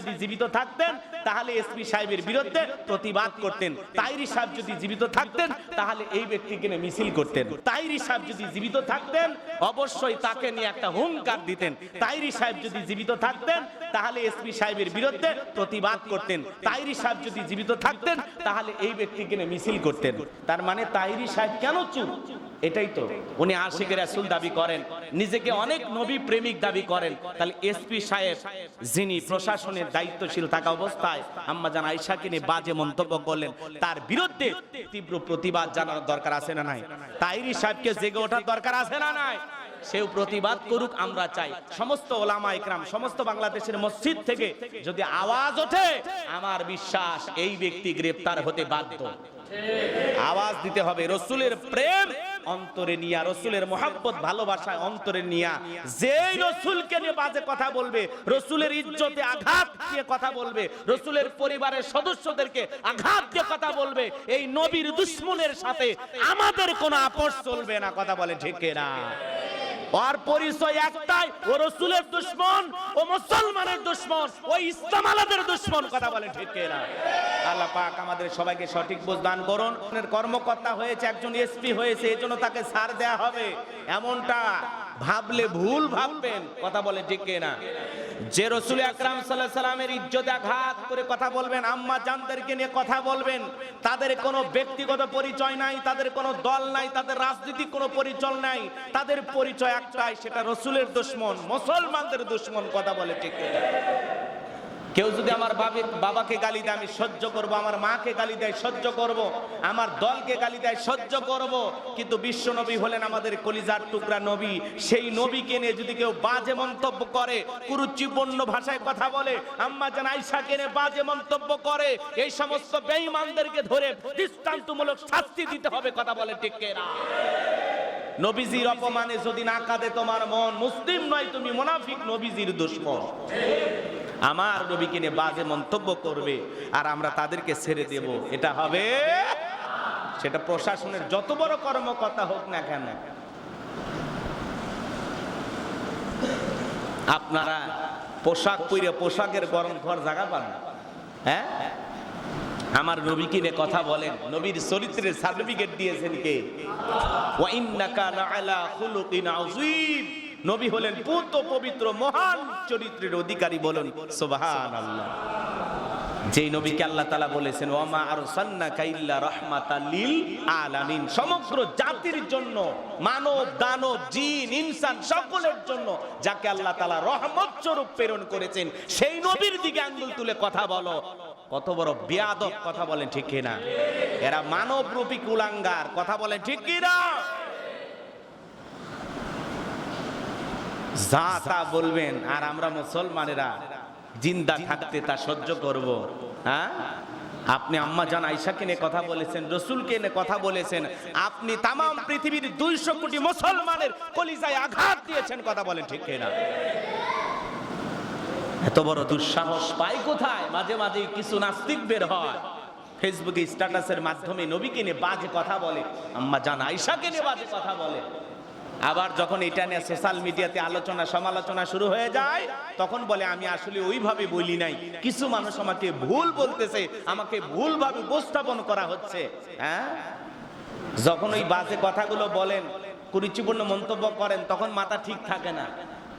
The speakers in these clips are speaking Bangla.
যদি জীবিত থাকতেন, তাহলে এসপি সাহেবের বিরুদ্ধে প্রতিবাদ করতেন। তাইরি সাহেব যদি জীবিত থাকতেন, তাহলে এই ব্যক্তিকে মিছিল করতেন। তাইরি সাহেব যদি জীবিত থাকতেন, অবশ্যই তাকে নিয়ে একটা হুঙ্কার দিতেন। তাইরি সাহেব যদি জীবিত থাকতেন, তাহলে এসপি সাহেবের বিরুদ্ধে প্রতিবাদ করতেন। তাইরি সাহেব যদি জীবিত থাকতেন, তাহলে এই ব্যক্তিকে নিয়ে মিছিল করতেন। তার মানে তাইরি সাহেব কেন চুপ? এটাই তো। উনি আশিক রাসূল দাবি করেন। নিজেকে অনেক নবী প্রেমিক দাবি করেন। তাহলে এসপি সাহেব, যিনি প্রশাসনের দায়িত্বশীল থাকা অবস্থায় আম্মা জান আয়েশাকে নিয়ে বাজে মন্তব্য করলেন। তার বিরুদ্ধে তীব্র প্রতিবাদ জানানোর দরকার আছে না নাই? তাইরি সাহেবকে জেগে ওঠার দরকার আছে না নাই? সেও প্রতিবাদ করুক, আমরা চাই। সমস্ত ওলামা ইকরাম, সমস্ত বাংলাদেশের মসজিদ থেকে যদি আওয়াজ ওঠে, আমার বিশ্বাস এই ব্যক্তি গ্রেপ্তার হতে বাধ্য। আওয়াজ দিতে হবে। রসুলের প্রেম অন্তরে নিয়া, রসুলের মোহাব্বত, ভালোবাসায় অন্তরে নিয়া, যেই রসুলকে নিয়ে বাজে কথা বলবে, রসুলের ইজ্জতে আঘাত দিয়ে কথা বলবে, রসুলের পরিবারের সদস্যদেরকে আঘাত দিয়ে কথা বলবে, এই নবীর দুশ্মনের সাথে আমাদের কোনো আপোষ চলবে না, কথা বলে ঠিক না ওর পরিচয় একটাই, ও রসুলের দুশ্মন, ও মুসলমানের দুশ্মন, ও ইসলাম আলাদের দুশ্মন, কথা বলে ঠিক না আল্লাহ পাক আমাদের সবাইকে সঠিক বোঝ দান করুন। কর্মকর্তা হয়েছে, একজন এসপি হয়েছে, এজন্য তাকে সার দেয়া হবে। এমনটা ভাবলে ভুল ভাববেন, কথা বলে ঠিক না যে রসুল আকরাম সাল্লাহ সাল্লামের ইজ্জতে আঘাত করে কথা বলবেন, আম্মা জানদেরকে নিয়ে কথা বলবেন, তাদের কোনো ব্যক্তিগত পরিচয় নাই, তাদের কোনো দল নাই, তাদের রাজনৈতিক কোনো পরিচয় নাই, তাদের পরিচয় একটাই, সেটা রসুলের দুশ্মন, মুসলমানদের দুশ্মন, কথা বলে ঠিক কেউ যদি আমার বাবে, বাবাকে গালি দেয়, আমি সহ্য করব। আমার মাকে গালি দেয়, সহ্য করব। আমার দলকে গালি দেয়, সহ্য করব। কিন্তু বিশ্ব নবী হলেন আমাদের কলিজার টুকরা নবী। সেই নবীকে নিয়ে যদি কেউ বাজে মন্তব্য করে, কুরুচিপূর্ণ ভাষায় কথা বলে, আম্মা জান আয়েশাকে নিয়ে বাজে মন্তব্য করে, এই সমস্ত বেঈমানদেরকে ধরে দৃষ্টান্তমূলক শাস্তি দিতে হবে, কথা বলে ঠিক না নবীজির অপমানে যদি না কাঁদে তোমার মন, মুসলিম নয় তুমি মুনাফিক, নবীজির দুশ্মন। আমার নবীকে নিয়ে বাজে মন্তব্য করবে আর আমরা তাদেরকে ছেড়ে দেব। এটা হবে সেটা প্রশাসনের যত বড় কর্মকর্তা হোক না কেন। আপনারা পোশাক পরে পোশাকের গরম ঘর জায়গা পান? হ্যাঁ? আমার নবীকে নিয়ে কথা বলেন। নবীর চরিত্রের সার্টিফিকেট দিয়েছেন কে? ওয়া ইন্নাকা লাআলা খুলুকিন আযীম। নবী হলেন পুত পবিত্র মহান চরিত্রের অধিকারী বলুন, সুবহানাল্লাহ। যেই নবীকে আল্লাহ তাআলা বলেছেন, ওয়ামা আরসালনাকা ইল্লা রাহমাতাল লিল আলামিন। সমগ্র জাতির জন্য, মানব, দানব, জিন, ইনসান সকলের জন্য যাকে আল্লাহ তাআলা রহমত স্বরূপ প্রেরণ করেছেন, সেই নবীর দিকে আঙ্গুল তুলে কথা বলো। কত বড় বেয়াদব কথা বলেন, ঠিক কিনা? এরা মানব রূপী কুলাঙ্গার, কথা বলেন, ঠিক কিনা? যা তা বলবেন, আর আমরা মুসলমানেরা জিন্দা থাকতে তা সহ্য করব হ্যাঁ? আপনি আম্মা জান আইসাকে নিয়ে কথা বলেছেন, রসুলকে নিয়ে কথা বলেছেন, আপনি তাম পৃথিবীর দুইশো কোটি মুসলমানের কলিজায় আঘাত দিয়েছেন, কথা বলেন ঠিক না এত বড় দুঃসাহস পায় কোথায়? মাঝে মাঝে কিছু নাস্তিক বের হয়, ফেসবুকে স্ট্যাটাসের মাধ্যমে নবীকে নিয়ে বাজে কথা বলে, আম্মা জান আইসাকে নিয়ে বাজে কথা বলে। আবার যখন এটা নিয়ে সোশ্যাল মিডিয়াতে আলোচনা, সমালোচনা শুরু হয়ে যায়, তখন বলে, আমি আসলে ওইভাবে বলি নাই। কিছু মানুষ আমাকে ভুল বলতেছে, আমাকে ভুলভাবে উপস্থাপন করা হচ্ছে। হ্যাঁ? যখন ওই বাজে কথাগুলো বলেন, কুরুচিপূর্ণ মন্তব্য করেন, তখন মাথা ঠিক থাকে না।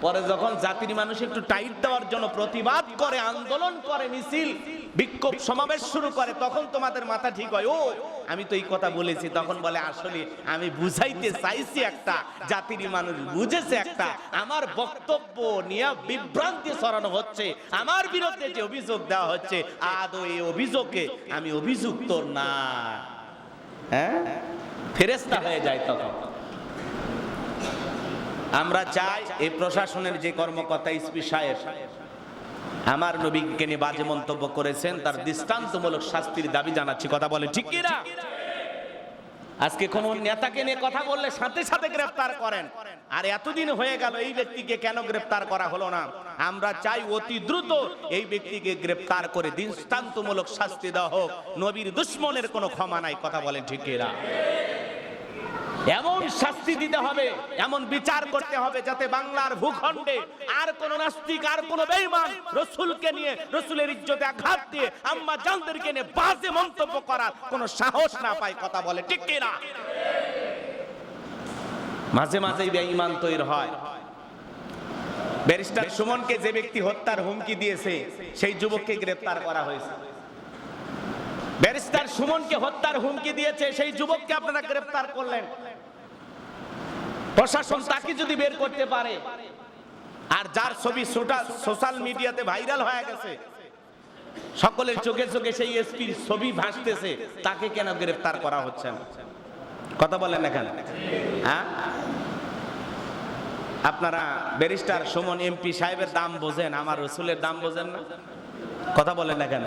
পরে যখন জাতির মানুষ একটু টাইট দেওয়ার জন্য প্রতিবাদ করে, আন্দোলন করে, মিছিল, বিক্ষোভ, সমাবেশ শুরু করে, তখন তোমাদের মাথা ঠিক হয়। ও, আমি তো এই কথা বলেছি। তখন বলে, আসলে আমি বুঝাইতে চাইছি একটা, জাতির মানুষ বুঝেছে একটা, আমার বক্তব্য নিয়ে বিভ্রান্তি ছড়ানো হচ্ছে, আমার বিরুদ্ধে যে অভিযোগ দেওয়া হচ্ছে, আদৌ এই অভিযোগে আমি অভিযুক্ত না। হ্যাঁ? ফেরেস্তা হয়ে যায় তখন। আমরা চাই এই প্রশাসনের যে কর্মকর্তা ইসপি সাহেব, আমার নবীকে নিয়ে বাজে মন্তব্য করেছেন, তার দৃষ্টান্তমূলক শাস্তির দাবি জানাচ্ছি, কথা বলে ঠিক কি না আজকে কোন নেতাকে নিয়ে কথা বললে সাথে সাথে গ্রেফতার করেন। আর এতদিন হয়ে গেল, এই ব্যক্তিকে কেন গ্রেফতার করা হলো না? আমরা চাই অতি দ্রুত এই ব্যক্তিকে গ্রেফতার করে দৃষ্টান্তমূলক শাস্তি দেওয়া হোক। নবীর দুশ্মনের কোনো ক্ষমা নাই, কথা বলেন ঠিক কি না এমন শাস্তি দিতে হবে, এমন বিচার করতে হবে যাতে বাংলার ভূখণ্ডে আর কোন নাস্তিক, আর কোন বেঈমান রসুলকে নিয়ে, রসুলের ইজ্জতে আঘাত দিয়ে আম্মা জানদেরকে নিয়ে বাজে মন্তব্য করার কোন সাহস না পায় কথা বলে, ঠিক কিনা মাঝে মাঝেই বেঈমান তৈরি হয়। ব্যারিস্টার সুমনকে যে ব্যক্তি হত্যার হুমকি দিয়েছে, সেই যুবককে গ্রেফতার করা হয়েছে। ব্যারিস্টার সুমনকে হত্যার হুমকি দিয়েছে, সেই যুবককে আপনারা গ্রেফতার করলেন। প্রশাসন তাকে যদি বের করতে পারে, আর যার ছবি সোশ্যাল মিডিয়াতে ভাইরাল হয়ে গেছে, সকলের চোখে চোখে সেই এসপির ছবি ভাসতেছে, তাকে কেন গ্রেফতার করা হচ্ছে না? কথা বলেন এখানে হ্যাঁ? আপনারা ব্যারিস্টার সুমন এমপি সাহেবের দাম বোঝেন, আমার রসুলের দাম বোঝেন না? কথা বলেন না কেন?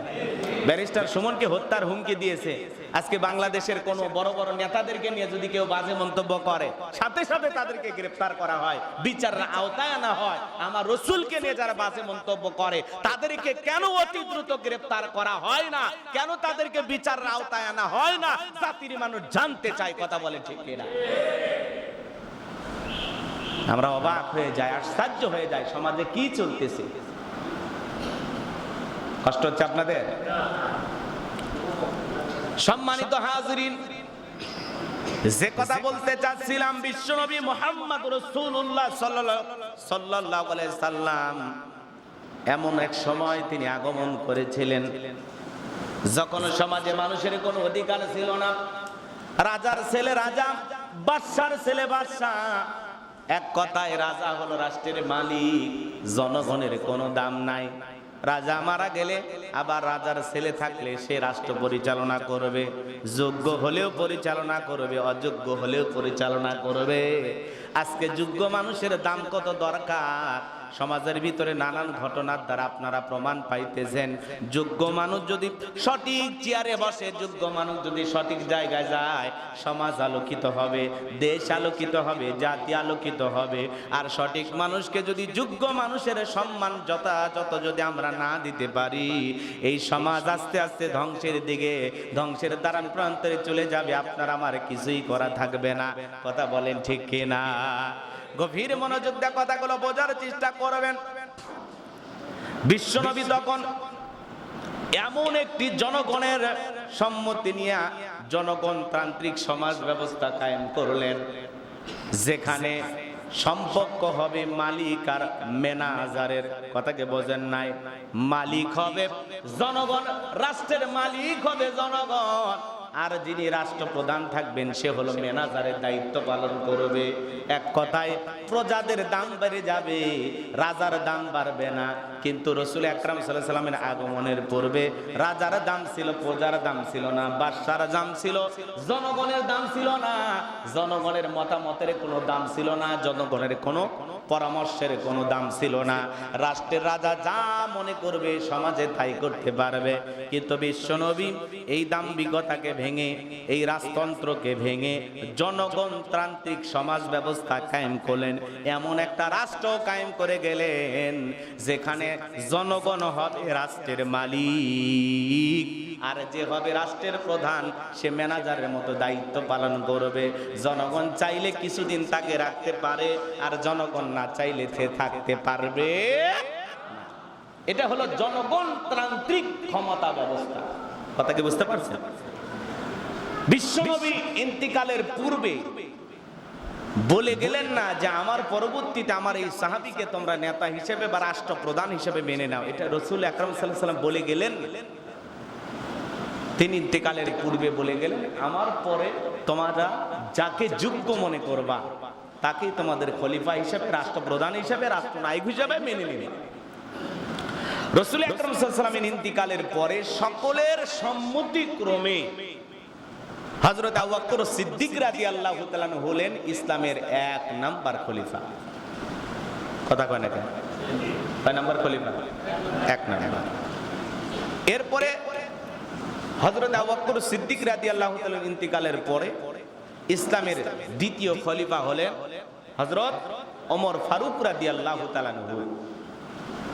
ব্যারিস্টার সুমনকে হত্যার হুমকি দিয়েছে আজকে বাংলাদেশের কোন বড় বড় নেতাদেরকে নিয়ে যদি কেউ বাজে মন্তব্য করে, সাথে সাথে তাদেরকে গ্রেফতার করা হয়, বিচারের আওতায় আনা হয়, আমার রসুলকে নিয়ে যারা বাজে মন্তব্য করে, তাদেরকে কেন অতি দ্রুত গ্রেফতার করা হয় না? কেন তাদেরকে বিচারের আওতায় আনা হয় না? জাতির মানুষ জানতে চায় কথা বলে ঠিক কিনা। আমরা অবাক হয়ে যাই, আশ্চর্য হয়ে যায় সমাজে কি চলতেছে? কষ্ট হচ্ছে আপনাদের? সম্মানিত হাজরিন, যে কথা বলতে চাচ্ছিলাম, বিশ্বনবী মোহাম্মদ রসুল্লাহ সাল্লাহ সাল্লাম, এমন এক সময় তিনি আগমন করেছিলেন। যখন সমাজে মানুষের কোনো অধিকার ছিল না, রাজার ছেলে রাজা, বাদশার ছেলে বাদশাহ, এক কথায় রাজা হলো রাষ্ট্রের মালিক, জনগণের কোনো দাম নাই। রাজা মারা গেলে আবার রাজার ছেলে থাকলে সে রাষ্ট্র পরিচালনা করবে। যোগ্য হলেও পরিচালনা করবে, অযোগ্য হলেও পরিচালনা করবে। আজকে যোগ্য মানুষের দাম কত দরকার? সমাজের ভিতরে নানান ঘটনার দ্বারা আপনারা প্রমাণ পাইতেছেন। যোগ্য মানুষ যদি সঠিক চেয়ারে বসে, যোগ্য মানুষ যদি সঠিক জায়গায় যায়, সমাজ আলোকিত হবে, দেশ আলোকিত হবে, জাতি আলোকিত হবে। আর সঠিক মানুষকে যদি যোগ্য মানুষের সম্মান যথাযথ যদি আমরা না দিতে পারি, এই সমাজ আস্তে আস্তে ধ্বংসের দিকে, ধ্বংসের দ্বারা প্রান্তরে চলে যাবে, আপনার আমার কিছুই করা থাকবে না। কথা বলেন ঠিক কিনা? গভীর মনোযোগ দিয়ে কথাগুলো বোঝার চেষ্টা করবেন। বিশ্বনবী তখন এমন একটি জনগণের সম্মতি নিয়ে জনগণতান্ত্রিক সমাজ ব্যবস্থা কায়েম করলেন, যেখানে সম্পর্ক হবে মালিক আর ম্যানেজারের কথাকে বোঝেন নাই, মালিক হবে জনগণ, রাষ্ট্রের মালিক হবে জনগণ। আর যিনি রাষ্ট্রপ্রধান থাকবেন, সে হলো ম্যানেজারের দায়িত্ব পালন করবে। এক কথায়, প্রজাদের দাম বেড়ে যাবে, রাজার দাম বাড়বে না। কিন্তু রসুল আকরাম সাল্লাহ সাল্লামের আগমনের পূর্বে রাজার দাম ছিল, প্রজার দাম ছিল না, বাদশার দাম ছিল, জনগণের দাম ছিল না, জনগণের মতামতের কোনো দাম ছিল না, জনগণের কোনো পরামর্শের কোনো দাম ছিল না। রাষ্ট্রের রাজা যা মনে করবে সমাজে তাই করতে পারবে। কিন্তু বিশ্বনবী এই দাম্ভিকতাকে ভেঙে, এই রাজতন্ত্রকে ভেঙে জনগণতান্ত্রিক সমাজ ব্যবস্থা কায়েম করলেন। এমন একটা রাষ্ট্র কায়েম করে গেলেন, যেখানে জনগণ হবে রাষ্ট্রের মালিক। আর যে হবে রাষ্ট্রের প্রধান, সে ম্যানেজারের মতো দায়িত্ব পালন করবে। জনগণ চাইলে কিছুদিন তাকে রাখতে পারে, আর জনগণ না চাইলে সে থাকতে পারবে এটা হলো জনগণতান্ত্রিক ক্ষমতা ব্যবস্থা। কথা কি বুঝতে পারছেন? বিশ্বনবী ইন্তিকালের পূর্বে বলে গেলেন না যে আমার পরবর্তীতে আমার এই সাহাবিকে তোমরা নেতা হিসেবে বা রাষ্ট্রপ্রধান হিসেবে মেনে নাও। এটা রসুল আকরম সাল্লাহ সাল্লাম বলে গেলেন। তিনি ইন্তেকালের পূর্বে বলে গেলেন, আমার পরে তোমরা যাকে যোগ্য মনে করবা, তাকে তোমাদের খলিফা হিসাবে, রাষ্ট্রপ্রধান হিসাবে, রাষ্ট্রনায়ক হিসাবে মেনে নেবে। রসুল আকরম সাল্লামের ইন্তিকালের পরে সকলের সম্মতিক্রমে হজরত আবুবকর সিদ্দিক রাজি আল্লাহ হলেন ইসলামের এক নাম্বার খলিফা। কথা কয় না কয় নাম্বার খলিফা? এক নাম্বার। এরপরে হজরত আবুবকর সিদ্দিক রাজি আল্লাহ ইন্তিকালের পরে ইসলামের দ্বিতীয় খলিফা হলেন হজরত ওমর ফারুক রাজি আল্লাহ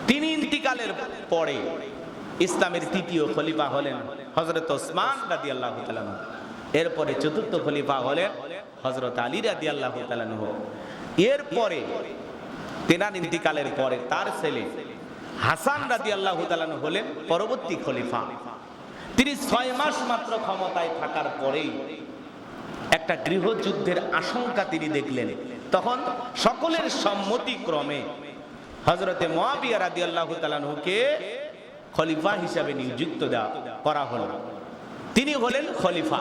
তিনি ইন্তিকালের পরে ইসলামের তৃতীয় খলিফা হলেন হজরত ওসমান রাজি আল্লাহ এরপরে চতুর্থ খলিফা হলেন হজরত আলী রাদি আল্লাহ এরপরে তেনার ইন্তিকালের পরে তার ছেলে হাসান রাদি আল্লাহ হলেন পরবর্তী খলিফা। তিনি ছয় মাস মাত্র ক্ষমতায় থাকার পরেই একটা গৃহযুদ্ধের আশঙ্কা তিনি দেখলেন। তখন সকলের সম্মতিক্রমে হজরতে মহাবিয়া রাদি আল্লাহ তালানহুকে খলিফা হিসাবে নিযুক্ত দেওয়া করা হল। তিনি হলেন খলিফা।